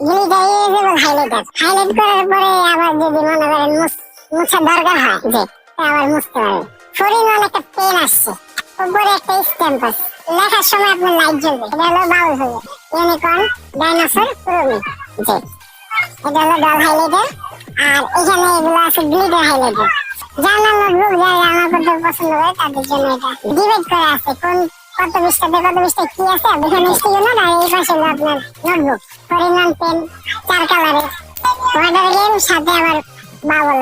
Glitter usable highlighter highlight করার পরে আবার দরকার হয়, যে আবার মুছতে পারবে। ফরিন একটা পেন আসছে। উপরে আছে। সময় আপনার লাইট জ্বলবে। এটা হলো বাউল হয়ে ইউনিকর্ন ডাইনোসর পুরোমি যে এটা আর এখানে এগুলো আছে গ্লিটার হাইলাইটার জার্নাল নোটবুক যারা জার্নাল পছন্দ করে, তাদের জন্য এটা। ডিভাইড করা আছে কোন কত পৃষ্ঠাতে কত পৃষ্ঠা কি আছে? এখানে স্টিল নোট আর এই পাশে আপনার নোটবুক ফরিনাল পেন চার কালারের ওয়াটার গেম সাথে আবার বাবল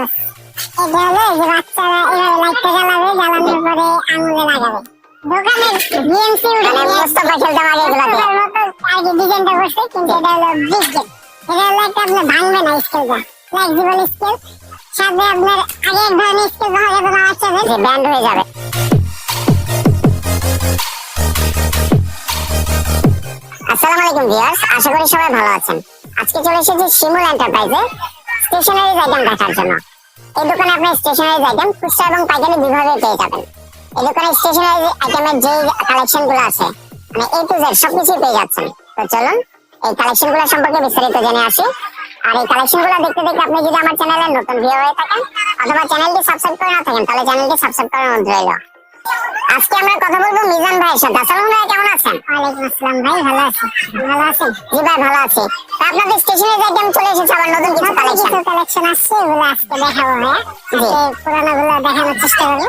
এটা হলো এই যে বাচ্চারা এভাবে লাইটটা জ্বালাবে জ্বালানোর পরে আঙুলে লাগাবে। দোকানের বিএমসি উঠানে মোস্তফা খেলতে পারে এগুলো দিয়ে। আর কি ডিজাইনটা করছে কিন্তু এটা হলো ব্রিজ গেম এটা হলো একটা আপনার ভাঙবে না স্কেলটা স্কেল সাথে আপনার আগে এক ধরনের স্কেল বাচ্চাদের ব্যান্ড হয়ে যাবে। আলাইকুম ভিউয়ার্স, আশা করি সবাই ভালো আছেন। আজকে চলে এসেছি শিমুল এন্টারপ্রাইজে স্টেশনারিজ আইটেম দেখার জন্য। এই দোকানে আপনার স্টেশনারিজ আইটেম খুচরা এবং পাইকারি দুইভাবে পেয়ে যাবেন। এই দোকানে স্টেশনারি আইটেমের যে কালেকশনগুলো আছে মানে এ টু জেড সবকিছু পেয়ে যাচ্ছেন। তো চলুন, এই কালেকশনগুলো সম্পর্কে বিস্তারিত জেনে আসি। আর এই কালেকশনগুলো দেখতে দেখতে আপনি যদি আমার চ্যানেলে নতুন ভিউ হয়ে থাকেন, অথবা চ্যানেলটি সাবস্ক্রাইব করে না থাকেন, তাহলে চ্যানেলটি সাবস্ক্রাইব করার অনুরোধ রইল। আজকে আমরা কথা বলব মিজান ভাইয়ের সাথে। আসসালামু আছেন ওয়ালাইকুম আসসালাম ভাই ভালো আছি ভালো আছেন? জি ভাই ভালো আছি। তা আপনাদের স্টেশনারি আইটেম চলে এসেছে আবার নতুন কিছু কালেকশন কিছু কালেকশন আসছে এগুলো আজকে দেখাবো জি। পুরানো গুলো দেখানোর চেষ্টা করব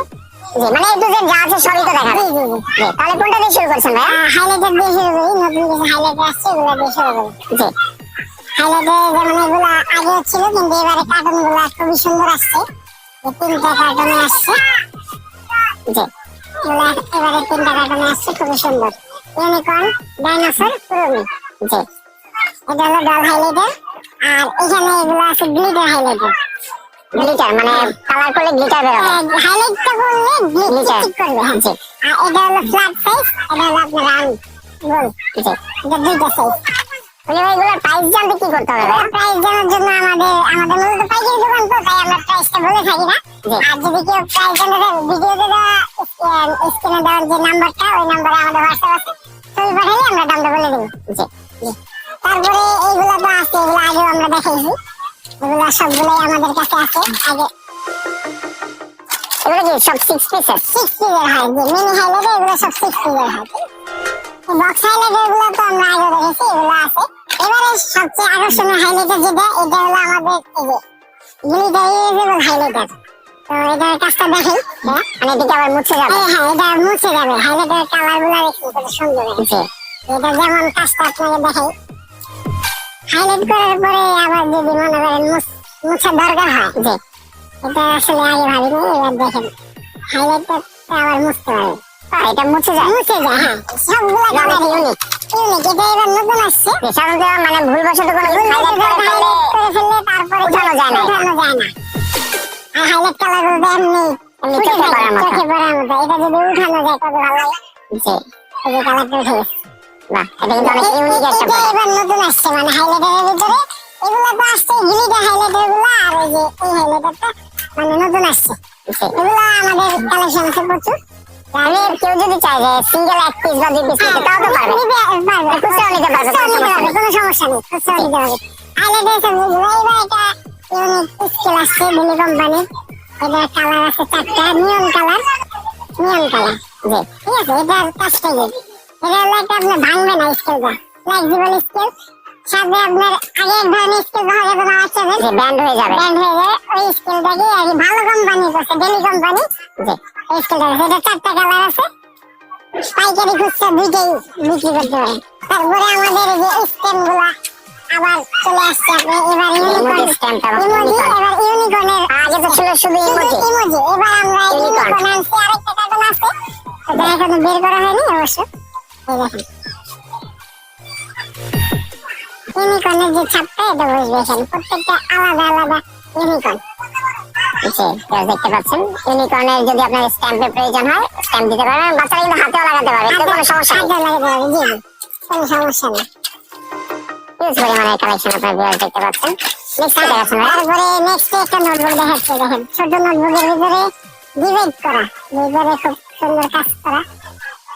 জি মানে এই দুজন যা আছে সবই তো দেখাবে। জি জি জি। তাহলে কোনটা দিয়ে শুরু করছেন ভাই? হাইলাইটার দিয়ে শুরু করি নতুন কিছু হাইলাইটার আসছে এগুলো দিয়ে শুরু করি। জি। হাইলাইটার যেমন এগুলো আগে ছিল কিন্তু এবারে কার্টুনগুলো খুবই সুন্দর আসছে। তিনটা কার্টুনে আসছে। জি। এবারে তিনটা কার্টুনে আসছে খুবই সুন্দর। ইউনিকর্ন ডাইনোসর পুরোমি জি। এটা হলো ডল হাইলাইটার আর এখানে এগুলো আছে গ্লিটার হাইলাইটার গ্লিটার মানে কালার করলে গ্লিটার বের হবে হাইলাইটটা করলে গ্লিটার ঠিক করবে হ্যাঁ জি। আর এটা হলো ফ্ল্যাট সাইজ এটা হলো আপনার রাউন্ড গোল জি। এটা দুইটা সাইজ এগুলোর প্রাইস জানতে কি করতে হবে? প্রাইস জানার জন্য আমাদের আমাদের মূলত পাইকারি দোকান তো তাই আমরা প্রাইসটা বলে থাকি না আর যদি কেউ প্রাইস জানতে চায় ভিডিওতে দেওয়া স্ক্রিনে দেওয়ার যে নাম্বারটা ওই নাম্বারে আমাদের হোয়াটসঅ্যাপ আছে। সবগুলোই আমাদের কাছে আছে। আগে এগুলো কি সব সিক্স পিসের সিক্স পিসের হয় যে মিনি হাইলাইট এগুলো সব সিক্স পিসের হয়। বক্স হাইলাইটারগুলো তো আমরা আগে দেখেছি এগুলো আছে। এবারে সবচেয়ে আকর্ষণীয় হাইলাইটার যেটা এটা হলো আমাদের এই যে ইউজেবল হাইলাইটার তো এটার কাজটা দেখেন হ্যাঁ মানে এদিকে আবার মুছে যাবে। হ্যাঁ এটা মুছে যাবে। হাইলাইটার কালারগুলো দেখুন কত সুন্দর হয়েছে। এটা যেমন কাজটা আপনাকে দেখাই। হাইলাইট করার পরে আবার যদি মনে করেন মুছ- মুছার দরকার হয় যে এটা আসলে আগে ভাবিনি এবার দেখেন। হাইলাইটটা আবার মুছতে আহ, এটা মুছে যায়। মুছে যায় হ্যাঁ। সবগুলা কালার ইউনিক ইউনিক এটা এবার নতুন আসছে। সাধারণত মানে ভুলবশত কোনো হাইলাইট করে ফেললে তারপরে উঠানো যায় না। উঠানো যায় না। আর হাইলাইট কালার বলতে এমনি এমনি চোখে পড়ার মতো। চোখে পড়ার মতো। এটা যদি উঠানো যায় কত ভালো লাগে। জি এই যে কালারটা উঠে গেছে। বাহ এটা কিন্তু অনেক ইউনিক একটা এবার নতুন আসছে মানে হাইলাইটারের ভিতরে এগুলো তো আসছে গ্লিটার হাইলাইটারগুলো আর এই যে এই হাইলাইটারটা মানে নতুন আসছে। এগুলো আমাদের কালেকশন আছে প্রচুর। আমি কেউ যদি চায় যে সিঙ্গেল এক পিস বা দুই পিস নিতে তাও তো পারবে। পারবে। নিতে পারবে কোনো সমস্যা নেই। খুচরাও নিতে পারবে। হাইলাইটার সবগুলো এবার এটা ইউনিক স্কেল আসছে বিলি কোম্পানির এটার কালার আছে চারটা নিয়ন কালার নিয়ন কালার জি ঠিক আছে এটার কাজটা কি? এটা হলো একটা আপনার ভাঙবে না স্কেলটা স্কেল সাথে আপনার আগে এক ধরনের স্কেল যাবে না আছে যে ব্যান্ড হয়ে যাবে। ব্যান্ড হয়ে যাবে ওই স্কেলটাকে আর ভালো কোম্পানি করছে ডেলি কোম্পানি জি। এই স্কেলটা এটা চারটা কালার আছে। পাইকারি খুচরা দুইটাই বিক্রি করতে পারেন। তারপরে আমাদের যে গুলা আবার চলে আসছে আপনি এবার ইউনিকর্ন স্ট্যাম্পটা ইমোজি এবার ইউনিকর্নের আগে তো ছিল শুধু ইমোজি ইমোজি এবার আমরা ইউনিকর্ন আনছি আরেকটা কার্টুন আছে। ওটা এখনও বের করা হয়নি অবশ্য। এই দেখেন। ইউনিকর্নের যে ছাপটা এটা বসবে এখানে। প্রত্যেকটা আলাদা আলাদা ইউনিকর্ন। দেখতে পাচ্ছেন ইউনিকর্নের যদি আপনার স্ট্যাম্পের প্রয়োজন হয় স্ট্যাম্প দিতে পারবেন বাচ্চারা কিন্তু হাতেও লাগাতে পারবে এতে কোনো সমস্যা নেই। লাগাতে পারবে জি জি কোনো সমস্যা নেই। হিউজ পরিমাণের কালেকশন আপনার ভিউয়ার দেখতে পাচ্ছেন। নেক্সট কি দেখাচ্ছেন তারপরে নেক্সট একটা নোটবুক দেখাচ্ছে দেখেন। ছোট নোটবুকের ভিতরে ডিভাইড করা। ভিতরে খুব সুন্দর কাজ করা।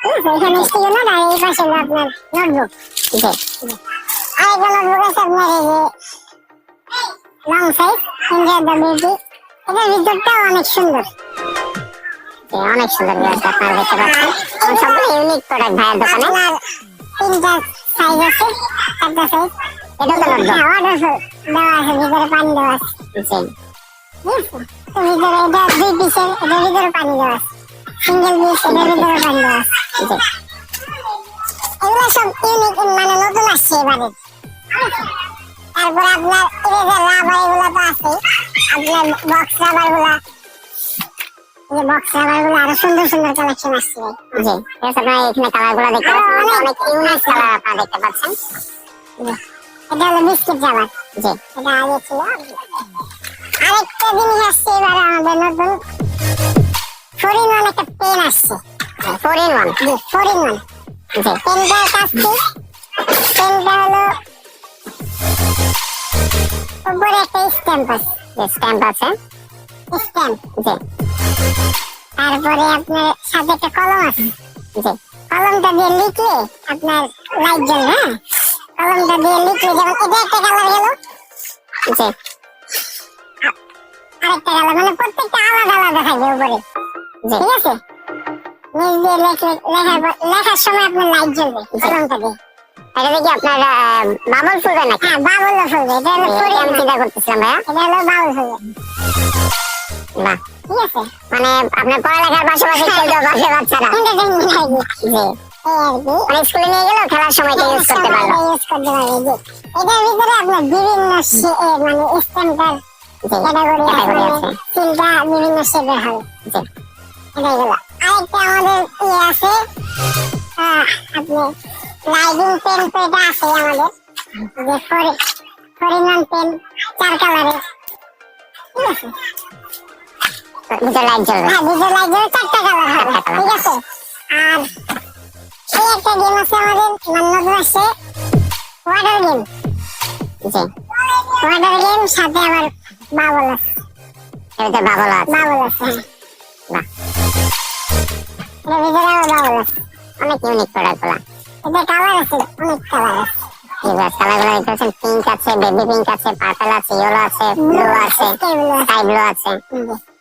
স্টিকি নোট আর এই পাশে আপনার অনেক সুন্দর অনেক সুন্দর আপনারা দেখতে পাচ্ছেন সবগুলো ইউনিক প্রোডাক্ট এটা তো নোটবুক অর্ডার দেওয়া আছে ভিতরে পানি দেওয়া ভিতরে এটা দুই পিসের এটার ভিতরে সিঙ্গেল পিস এটার ভিতরে পানি দেওয়া এগুলো সব ইউনিক মানে নতুন আসছে এবারে। তারপরে আপনার ইরেজার রাবার এগুলো তো আছে আপনার বক্স রাবারগুলা। যে বক্স রাবারগুলো আরও সুন্দর সুন্দর কালেকশন আসছে। এখানে দেখতে পাচ্ছেন। অনেক ইউনিক কালার আপনারা দেখতে পাচ্ছেন। এটা হলো বিস্কিট রাবার জি এটা আগে ছিল। আরেকটা জিনিস আসছে এবারে আমাদের নতুন। ফরিন একটা পেন আসছে। Four in one. G foreign one. জি। পেনটার পেনটা হলো উপরে একটা স্ট্যাম্প আছে। যে স্ট্যাম্প আছে। স্ট্যাম্প জি। তারপরে আপনার সাথে একটা কলম আছে। জি। কলমটা দিয়ে লিখলে আপনার লাইট জ্বলবে হ্যাঁ? কলমটা দিয়ে লিখলে যেমন এটা একটা কালার গেল। জি। আরেকটা কালার মানে প্রত্যেকটা আলাদা আলাদা থাকবে উপরে। ঠিক আছে? নিচ দিয়ে লেখে লেখার সময় আপনার লাইট জ্বলবে কলমটা দিয়ে এটা দেখি আপনার বাবল ফুলবে নাকি? হ্যাঁ বাবুল ফুলবে এটা হলো জি, আমি চিন্তা করতেছিলাম ভাইয়া। এটা হলো বাবুল ফুলবে বাহ ঠিক আছে। মানে আপনার পড়ালেখার পাশাপাশি খেলতেও পারবে বাচ্চারা। জি। মানে স্কুলে নিয়ে গেলেও খেলার সময় ইউজ করতে পারল ইউজ করতে পারবে এটার ভিতরে আপনার বিভিন্ন মানে স্ট্যাম্পার ক্যাটাগরি আছে আছে। বিভিন্ন শেপের জি। এটাই গেল আরেকটা আমাদের ইয়ে আছে? আপনি লাইটিং পেন তো এটা আছে আমাদের। যে ফরি ফরিনান পেন চার কালারের ঠিক আছে? লাইট জ্বলবে হ্যাঁ লাইট জ্বলে চারটা কালার হবে। ঠিক আছে? আর এই একটা গেম আছে আমাদের নতুন আসছে ওয়াটার গেম জি। ওয়াটার গেম সাথে আবার বাবল আছে। এর বাবল আছে। বাবল আছে হ্যাঁ। বাহ। ভিতরে আবার অনেক ইউনিক প্রোডাক্টগুলা এটা কালার আছে অনেক কালার আছে জি কালারগুলো দেখতে পাচ্ছেন পিঙ্ক আছে বেবি পিঙ্ক আছে পার্পল আছে ইয়েলো আছে ব্লু আছে স্কাই ব্লু আছে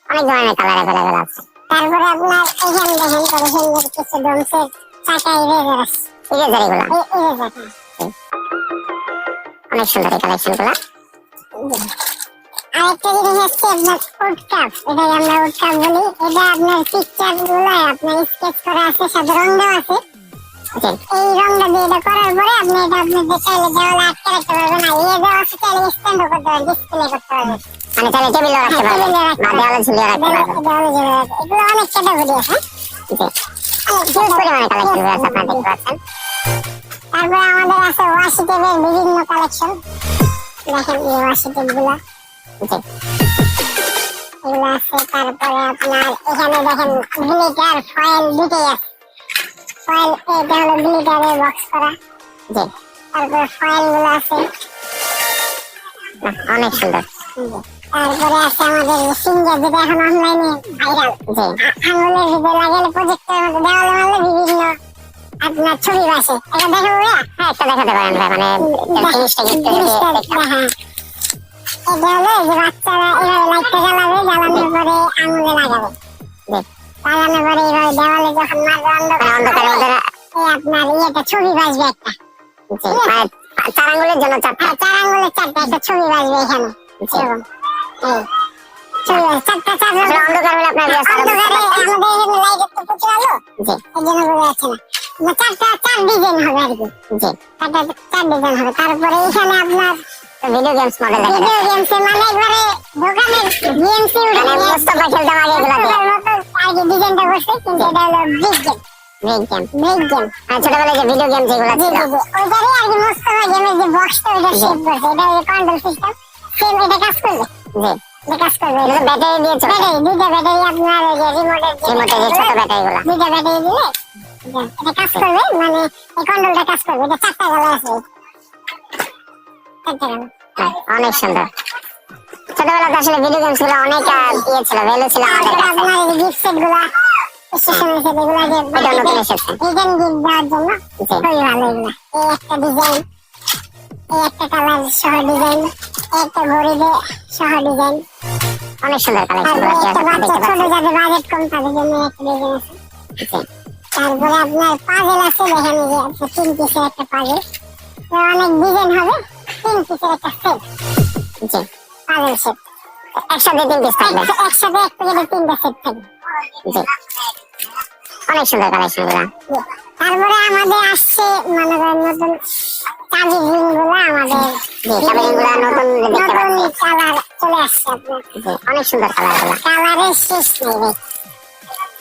অনেক ধরনের কালার অ্যাভেলেবেল আছে তারপরে আপনার এখানে দেখেন সুন্দর কিছু ডোমসের চাকা ইরেজার আছে ইরেজার এগুলা ইরেজার অনেক সুন্দর এই কালেকশনগুলা আরেকটা জিনিস হচ্ছে আপনার উড কাপ এটাকে আমরা উড কাপ বলি। এটা আপনার পিকচারগুলো আপনার স্কেচ করা আছে সাথে রং আছে। এই রংটা দিয়ে এটা করার পরে আপনি এটা আপনি চাইলে দেওয়ালে আটকে রাখতে পারবেন আর ইয়ে দেওয়া আছে চাইলে স্ট্যান্ড করতে পারবেন ডিসপ্লে করতে পারবেন। মানে চাইলে টেবিলে রাখতে হ্যাঁ, পারবেন বা দেওয়ালে ঝুলিয়ে রাখতে পারবেন। দেওয়ালে ঝুলে রাখতে। এগুলো অনেক ক্যাটাগরি আছে হিউজ পরিমাণে কালেকশন আছে আপনারা দেখতে পাচ্ছেন। তারপরে আমাদের আছে ওয়াশি টেপের বিভিন্ন কালেকশন দেখেন এই ওয়াশি টেপগুলা। জি এগুলো আছে তারপরে আপনার এখানে দেখেন গ্লিটার ফয়েল দুটোই আছে। ফয়েল এটা হলো গ্লিটারের বক্স করা। জি তারপরে ফয়েলগুলো আছে অনেক সুন্দর। তারপরে আছে আমাদের সিঙ্গার যেটা এখন অনলাইনে ভাইরাল জি আঙুলের ভিতরে লাগালে প্রজেক্টের মধ্যে দেওয়ালে মারলে বিভিন্ন আপনার ছবি আসে এটা হ্যাঁ একটা দেখাতে পারেন মানে জিনিসটা একটু এটা হলো যে বাচ্চারা এভাবে লাইটটা জ্বালাবে জ্বালানোর পরে আঙুলে লাগাবে। লাগানোর পরে এইভাবে দেওয়ালে যখন মারবে অন্ধকার মানে অন্ধকারের আপনার ইয়েটা ছবি বাজবে একটা। মানে চার আঙ্গুলের জন্য চারটা। হ্যাঁ চার আঙুলের চারটা একটা ছবি বাজবে এখানে। এরকম। এই। চারটা চার অন্ধকার হলে আপনার just আরও বুঝতে অন্ধকারে আমাদের এখানে লাইট একটু প্রচুর আলো। এই জন্য বোঝা যাচ্ছে না। না, চারটা চার ডিজাইন হবে আর কি। চারটা চার ডিজাইন হবে। তারপরে এখানে আপনার ভিডিও গেমস মডেল দেখা ভিডিও গেমস মানে একবারে দোকানের গেমস মানে মোস্তফা খেলতাম আগে এগুলা দিয়ে। আর কি ডিজাইনটা করছে কিন্তু এটা হলো big game break game break game ছোটবেলায় যে ভিডিও গেম যেগুলো ছিল। জি জি ওইটারই আর কি মোস্তফা গেমের যে বক্সটা ওইটা শেপ করছে। এটা ওই কন্ট্রোল সিস্টেম সেম এটা কাজ করবে? জি। এটা কাজ করবে। এটা ব্যাটারি দিয়ে চলে। ব্যাটারি দুইটা ব্যাটারি আপনার ওই যে রিমোটের যে রিমোটের যে ছোট ব্যাটারি দুইটা ব্যাটারি দিলে এটা কাজ করবে। মানে এই কন্ট্রোলটা কাজ করবে। এটা চারটা গলা আছে। চারটা গলা অনেক সুন্দর। ছোটবেলাতে আসলে ভিডিও গেমসগুলো অনেক ইয়ে ছিল ভ্যালু ছিল আমাদের তারপরে কাছে। আপনার এই গিফট সেটগুলা স্টেশনের সেট এগুলা যে এটা নতুন এসেছে রিটার্ন গিফট দেওয়ার জন্য খুবই ভালো এগুলা। এই একটা ডিজাইন এই একটা কালার সহ ডিজাইন একটা ঘড়ি সহ ডিজাইন অনেক সুন্দর কালেকশন তারপরে একটা বাচ্চা ছোট যাদের বাজেট কম তাদের জন্য একটা ডিজাইন আছে। তারপরে আপনার পাজেল আছে দেখেন যে তিন পিসের একটা পাজেল অনেক ডিজাইন হবে। তিন পিসের একটা সেট জি পাজেল সেট একসাথে তিন পিস থাকবে। একসাথে এক প্যাকেটে তিনটা সেট থাকবে। জি অনেক সুন্দর কালেকশনগুলা। তারপরে আমাদের আসছে মনে নতুন চাবি রিংগুলো আমাদের কালার চলে আসছে অনেক সুন্দর কালারগুলা। কালারের শেষ নেই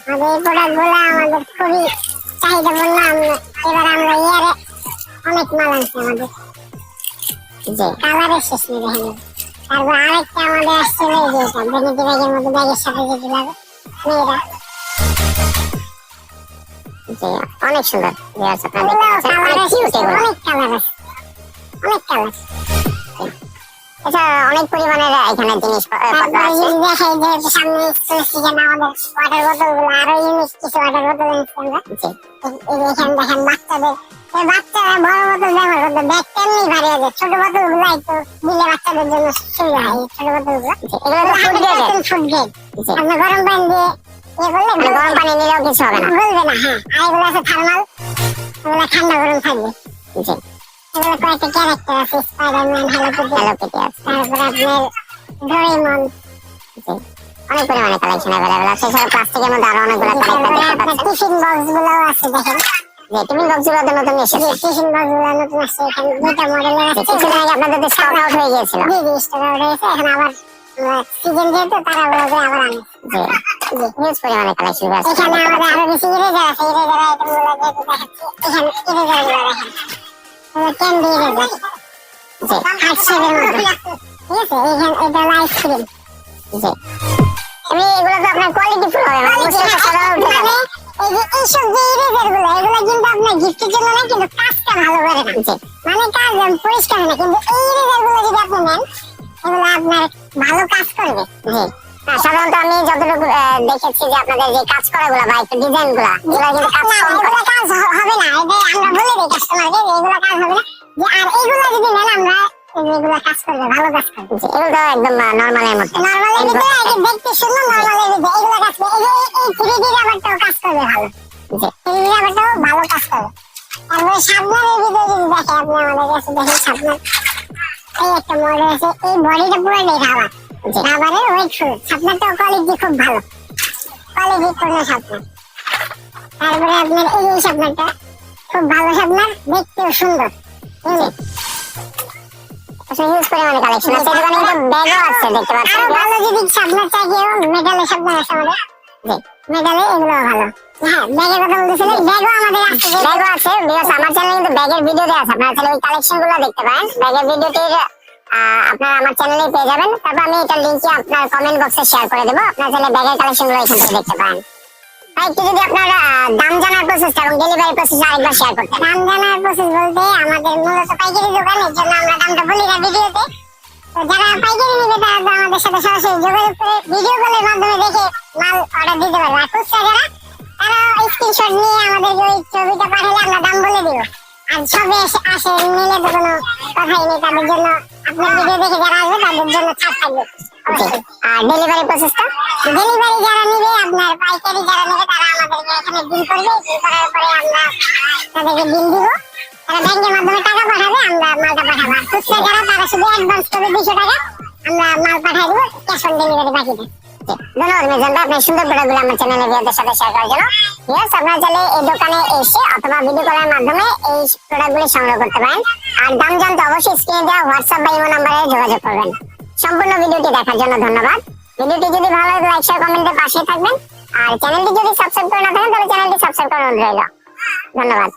আমাদের এই প্রোডাক্টগুলো আমাদের খুবই চাহিদা বললাম এবার আমরা ইয়ারে অনেক মাল আনছি আমাদের। জি কালারের শেষ নেই দেখেন। তারপর আরেকটা আমাদের আসছে এই যে এটা ভ্যানিটি ব্যাগের মধ্যে ব্যাগের সাথে যেটি লাগে মেয়েরা জি অনেক সুন্দর ভিউয়ার্স আপনারা দেখতে পাচ্ছেন অনেক কালার আছে অনেক কালার আছে। অনেক কালার এছাড়া অনেক পরিমাণের এখানে জিনিসপত্র তারপরে আছে। যদি দেখাই যে সামনে সিজন আমাদের ওয়াটার বোতলগুলো আরও ইউনিক কিছু ওয়াটার বোতল এনেছি আমরা। জি। এই যে এখানে দেখেন বাচ্চাদের বাচ্চারা বড় বোতল ব্যবহার করতে ব্যাগ তেমনি ভারী ছোট বোতলগুলো একটু দিলে বাচ্চাদের জন্য সুবিধা হয়। ছোট বোতলগুলো জি এগুলো তো ফুড গ্রেড আপনি গরম পানি দিয়ে ইয়ে করলে গরম পানি নিলেও কিছু হবে না। বলবে না হ্যাঁ। আর এগুলো আছে থার্মাল এগুলো ঠান্ডা গরম থাকবে। জি। এগুলো কয়েকটা ক্যারেক্টার আছে spiderman hello kitty hello kitty আছে। তারপরে আপনার ডোরেমন জি। অনেক পরিমাণে কালেকশন অ্যাভেলেবল আছে। এছাড়া প্লাস্টিকের মধ্যে আরও অনেকগুলো কালেকশন দেখতে পাচ্ছেন। টিফিন বক্সগুলো আছে দেখেন। যে টিফিন বক্সগুলো নতুন এসেছে। টিফিন বক্স নতুন আসছে এখানে দুইটা মডেলের আছে কিছুদিন আগে আপনাদের স্টক আউট হয়ে গিয়েছিল। জি জি স্টক আউট হয়েছে এখন আবার সিজন যেহেতু তারা বলবে আবার আনে জি হিউজ পরিমাণে কালেকশন আছে এখানে আমাদের আরও বেশি ইরেজার আছে ইরেজার আইটেম যেহেতু দেখাচ্ছি এখানে ইরেজার দেখেন। ক্যান্ডি ইরেজার জি। হার্ট শেপের মধ্যে ঠিক আছে এখানে এটা হলো আইসক্রিম জি। এমনি এগুলো তো আপনার কোয়ালিটি ফুল হবে মানে এইসব যে ইরেজারগুলো এগুলো কিন্তু আপনার গিফটের জন্য না কিন্তু কাজটা ভালো করে না মানে কাজ পরিষ্কার না কিন্তু এই ইরেজারগুলো যদি আপনি নেন এগুলো আপনার ভালো কাজ করবে। হ্যাঁ, সাধারণত আমি যতটুকু দেখেছি যে আপনাদের যে কাজ করা গুলা বা একটু ডিজাইনগুলা এগুলো কিন্তু কাজ এগুলো কাজ হবে না এটা আমরা বলে দিই কাস্টমারকে এগুলো কাজ হবে না। আর এইগুলো যদি নেন আমরা এগুলো কাজ করবে ভালো কাজ করবে। এগুলো তো একদম নর্মালের মধ্যে। নর্মালের ভিতরে এই যে দেখতে সুন্দর নর্মালের ভিতরে এগুলো কাজ করবে। এই এই থ্রি ডি রাবারটাও কাজ করবে ভালো। থ্রি ডি রাবারটাও ভালো কাজ করবে। তারপরে সাবনারের ভিতরে যদি দেখে আপনি আমাদের কাছে দেখেন সাবনার এই একটা মডেল আছে এই বডিটা পুরোটাই রাবার জি। রাবারের ওয়েটফুল সাবনারটাও কোয়ালিটি খুব ভালো। কোয়ালিটি পূর্ণ সাবনার তারপরে আপনার এই সাবনারটা খুব ভালো সাবনার দেখতেও সুন্দর। ইউনিক আসলে হিউজ পরিমাণে কালেকশন আছে এখানে কিন্তু ব্যাগও আছে দেখতে পাচ্ছেন? আরও ভালো যদি সাবনার চাই কেউ মেটালের সাবনার আছে আমাদের জি মেটালে এগুলো ভালো। হ্যাঁ ব্যাগের কথা বলতেছিলেন ব্যাগও আমাদের আছে ব্যাগও আছে। ভিউয়ার্স আমার চ্যানেলে কিন্তু ব্যাগের ভিডিও দেওয়া আছে আপনারা চাইলে ওই কালেকশন দেখতে পারেন। ব্যাগের ভিডিওটির আপনারা আমার চ্যানেলে পেয়ে যাবেন। তারপর আমি আপনার কমেন্ট বক্সে শেয়ার করে দেবো। আপনার চাইলে ব্যাগের কালেকশনগুলো এখান থেকে দেখতে পারেন। একটু যদি আপনার দাম জানার প্রসেস এবং ডেলিভারি প্রসেস আরেকবার শেয়ার করতেন দাম জানার প্রসেস বলতে আমাদের মূলত পাইকারি দোকান, এর জন্য আমরা দামটা বলি না ভিডিওতে। তো যারা পাইকারি নিবে, তারা আমাদের সাথে সরাসরি যোগাযোগ করে ভিডিও কলের মাধ্যমে দেখে মাল অর্ডার দিতে পারবে। আর খুচরা যারা তারা স্ক্রিনশট নিয়ে আমাদের ওই ছবিটা পাঠালে আমরা দাম বলে দিব। আর সবে এসে আসে নিলে তো কোনো কথাই নেই তাদের জন্য আপনার ভিডিও দেখে যারা আসবে তাদের জন্য ছাড় থাকবে। আর ডেলিভারি প্রসেসটা ডেলিভারি যারা নিবে আপনার পাইকারি যারা নেবে তারা আমাদেরকে এখানে বিল করবে। বিল করার পরে আমরা তাদেরকে বিল দিব। তারা ব্যাংকের মাধ্যমে টাকা পাঠাবে আমরা মালটা পাঠাবো। আর খুচরা যারা তারা শুধু অ্যাডভান্স করবে দুশো টাকা আমরা মাল পাঠাই দেবো ক্যাশ অন ডেলিভারি বাকিটা ধন্যবাদ এসে ভিডিও মাধ্যমে এই আর অবশ্যই হোয়াটসঅ্যাপ নাম্বারে যোগাযোগ করবেন। সম্পূর্ণ জন্য ধন্যবাদ। যদি ভালো পাশে থাকবেন। আর যদি করে না তাহলে ধন্যবাদ।